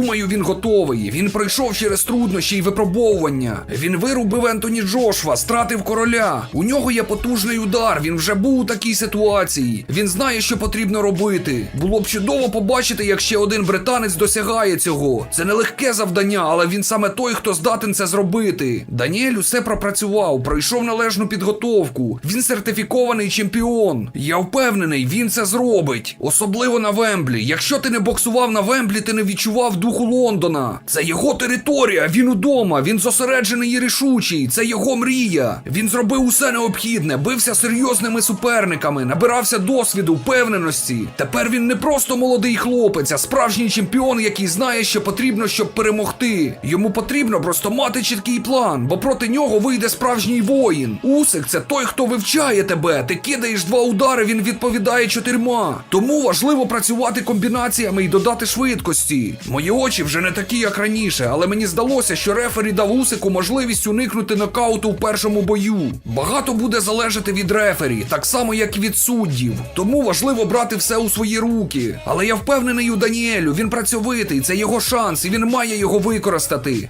Думаю, він готовий. Він пройшов через труднощі й випробовування. Він вирубив Ентоні Джошва, стратив короля. У нього є потужний удар. Він вже був у такій ситуації. Він знає, що потрібно робити. Було б чудово побачити, як ще один британець досягає цього. Це нелегке завдання, але він саме той, хто здатен це зробити. Даніель усе пропрацював, пройшов належну підготовку. Він сертифікований чемпіон. Я впевнений, він це зробить. Особливо на Вемблі. Якщо ти не боксував на Вемблі, ти не відчував духу Лондона. Це його територія. Він удома. Він зосереджений і рішучий. Це його мрія. Він зробив усе необхідне, бився серйозними суперниками, набирався досвіду, впевненості. Тепер він не просто молодий хлопець, а справжній чемпіон, який знає, що потрібно, щоб перемогти. Йому потрібно просто мати чіткий план, бо проти нього вийде справжній воїн. Усик це той, хто вивчає тебе. Ти кидаєш два удари, він відповідає чотирма. Тому важливо працювати комбінаціями і додати швидкості. Мої очі вже не такі, як раніше, але мені здалося, що рефері дав Усику можливість уникнути нокауту в першому бою. Багато буде залежати від рефері, так само як і від суддів. Тому важливо брати все у свої руки. Але я впевнений у Даніелю, він працьовитий, це його шанс, і він має його використати.